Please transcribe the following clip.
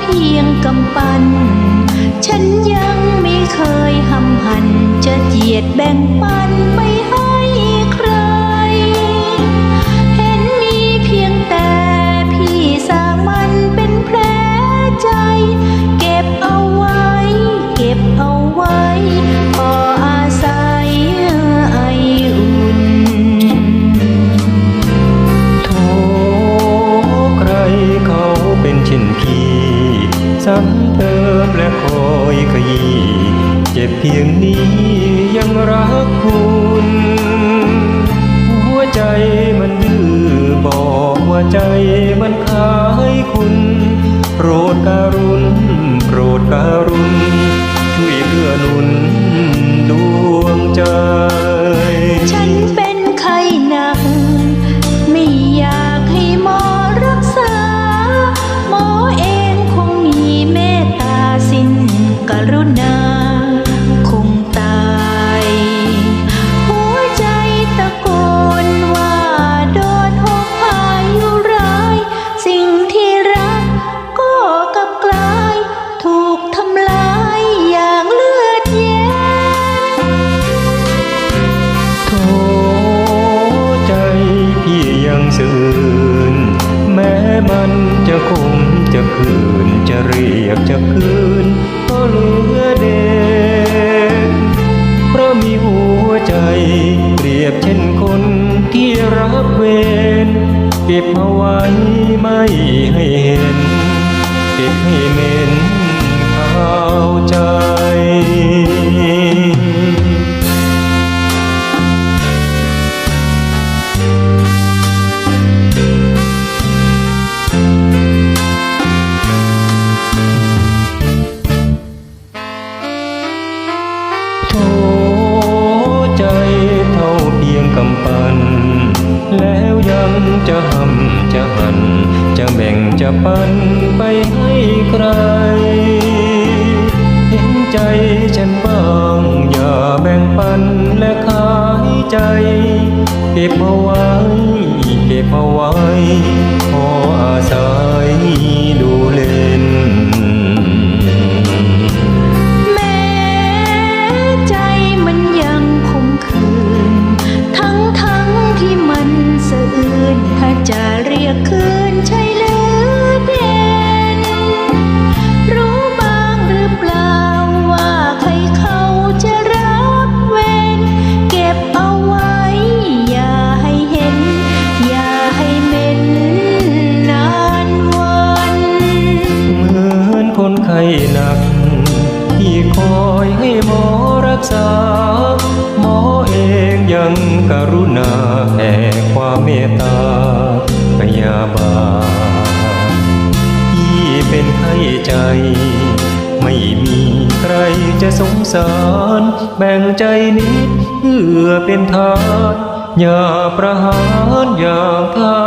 เพียงกำปั้นฉันยังไม่เคยหำหันจะเจียดแบ่งปันไม่ พียงนี้ยังรักคุณ หัวใจมันดื้อบอกว่าใจมันขายคุณ โปรดการุณโปรดการุณ มันจะคมจะคืนจะเรียกจะคืนก็เหลือเด่นเพราะมีหัวใจเปรียบเช่นคนที่รับเวรเก็บเอาไว้ไม่ให้เห็น เก็บให้เม็น โทใจเท่าเพียงกำปั้นแล้วยังจะหำจะหัน จะแบ่งจะปันไปให้ใคร เห็นใจฉันบ้างอย่าแบ่งปันและขายใจ เก็บเอาไว้ เก็บเอาไว้พออาศัย หนัก ที่คอยให้หมอรักษา หมอเองยังกรุณาแผ่ความเมตตาพยาบาลที่เป็นไข้ใจ ไม่มีใครจะสงสาร แบ่งใจนิดเพื่อเป็นทานอย่าประหารอย่างทา